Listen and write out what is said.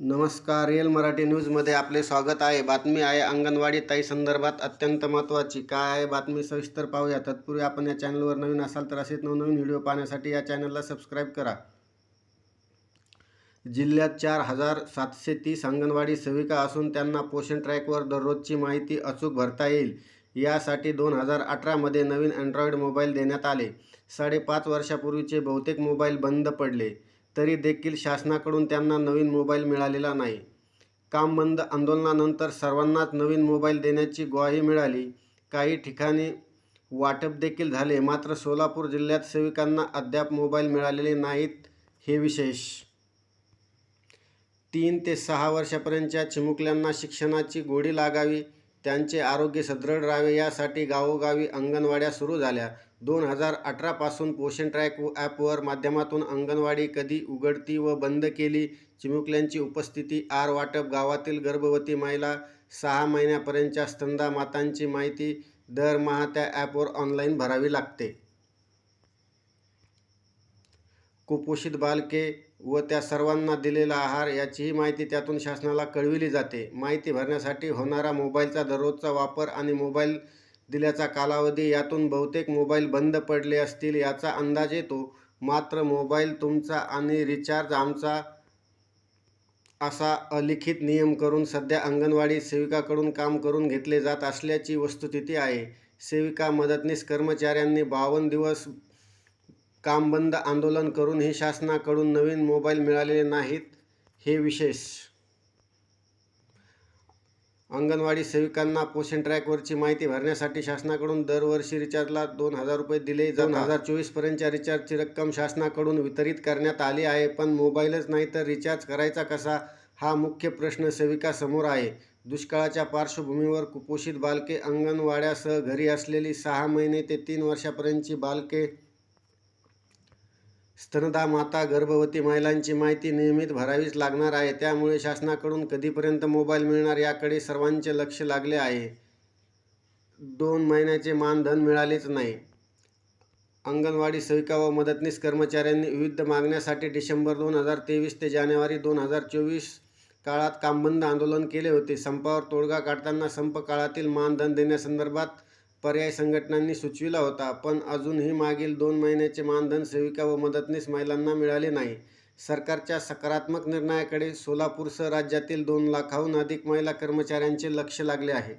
नमस्कार रिअल मराठी न्यूजमध्ये आपले स्वागत आहे. बातमी आहे अंगणवाडी ताई संदर्भात अत्यंत महत्त्वाची. काय आहे बातमी? सविस्तर पाहूया. तत्पूर्वी आपण या चॅनलवर नवीन असाल तर असेच नवनवीन व्हिडिओ पाहण्यासाठी या चॅनलला सबस्क्राईब करा. जिल्ह्यात चार हजार सातशे तीस अंगणवाडी सेविका असून त्यांना पोषण ट्रॅकवर दररोजची माहिती अचूक भरता येईल. यासाठी दोन हजार अठरामध्ये नवीन अँड्रॉइड मोबाईल देण्यात आले. साडेपाच वर्षापूर्वीचे बहुतेक मोबाईल बंद पडले. तरी देखील शासनाकडून त्यांना नवीन मोबाईल मिळालेला नाही. काम बंद आंदोलनानंतर सर्वांनाच नवीन मोबाईल देण्याची ग्वाही मिळाली. काही ठिकाणी वाटप देखील झाले मात्र सोलापूर जिल्ह्यात सेविकांना अद्याप मोबाईल मिळालेले नाहीत हे विशेष. तीन ते सहा वर्षापर्यंतच्या चिमुकल्यांना शिक्षणाची गोडी लागावी त्यांचे आरोग्य सदृढ राहावे यासाठी गावोगावी अंगणवाड्या सुरू झाल्या. दोन हजार अठरापासून पोषण ट्रॅक ॲपवर माध्यमातून अंगणवाडी कधी उघडती व बंद केली चिमुकल्यांची उपस्थिती आर वाटप गावातील गर्भवती महिला सहा महिन्यापर्यंतच्या स्तंदा मातांची माहिती दरमहा त्या ॲपवर ऑनलाईन भरावी लागते. कुपोषित बालके व त्या सर्वांना दिलेला आहार याचीही माहिती त्यातून शासनाला कळविली जाते. माहिती भरण्यासाठी होणारा मोबाईलचा दररोजचा वापर आणि मोबाईल दिल्याचा कालावधी यातून बहुतेक मोबाईल बंद पडले असतील याचा अंदाज येतो. मात्र मोबाईल तुमचा आणि रिचार्ज आमचा असा अलिखित नियम करून सध्या अंगणवाडी सेविकाकडून काम करून घेतले जात असल्याची वस्तुस्थिती आहे. सेविका मदतनीस कर्मचाऱ्यांनी बावन्न दिवस काम बंद आंदोलन करूनही शासनाकडून नवीन मोबाईल मिळालेले नाहीत हे विशेष. अंगणवाडी सेविकांना पोषण ट्रॅकवरची माहिती भरण्यासाठी शासनाकडून दरवर्षी रिचार्जला दोन हजार रुपये दिले दोन हजार चोवीसपर्यंतच्या रिचार्जची रक्कम शासनाकडून वितरित करण्यात आली आहे पण मोबाईलच नाही तर रिचार्ज करायचा कसा हा मुख्य प्रश्न सेविकासमोर आहे. दुष्काळाच्या पार्श्वभूमीवर कुपोषित बालके अंगणवाड्यासह घरी असलेली सहा महिने ते तीन वर्षापर्यंतची बालके स्तनदा माता गर्भवती महिलांची माहिती नियमित भरावीच लागणार आहे. त्यामुळे शासनाकडून कधीपर्यंत मोबाईल मिळणार याकडे सर्वांचे लक्ष लागले आहे. दोन महिन्याचे मानधन मिळालेच नाही. अंगणवाडी सेविका व मदतनीस कर्मचाऱ्यांनी विविध मागण्यासाठी डिसेंबर दोन हजार तेवीस ते जानेवारी दोन हजार चोवीस काळात कामबंद आंदोलन केले होते. संपावर तोडगा काढताना संप काळातील मानधन देण्यासंदर्भात पर्याय संघटनांनी सुचविला होता पण अजूनही मागील दोन महिन्याचे मानधन सेविका व मदतनीस महिलांना मिळाले नाही. सरकारच्या सकारात्मक निर्णयाकडे सोलापूरसह राज्यातील दोन लाखाहून अधिक महिला कर्मचाऱ्यांचे लक्ष लागले आहे.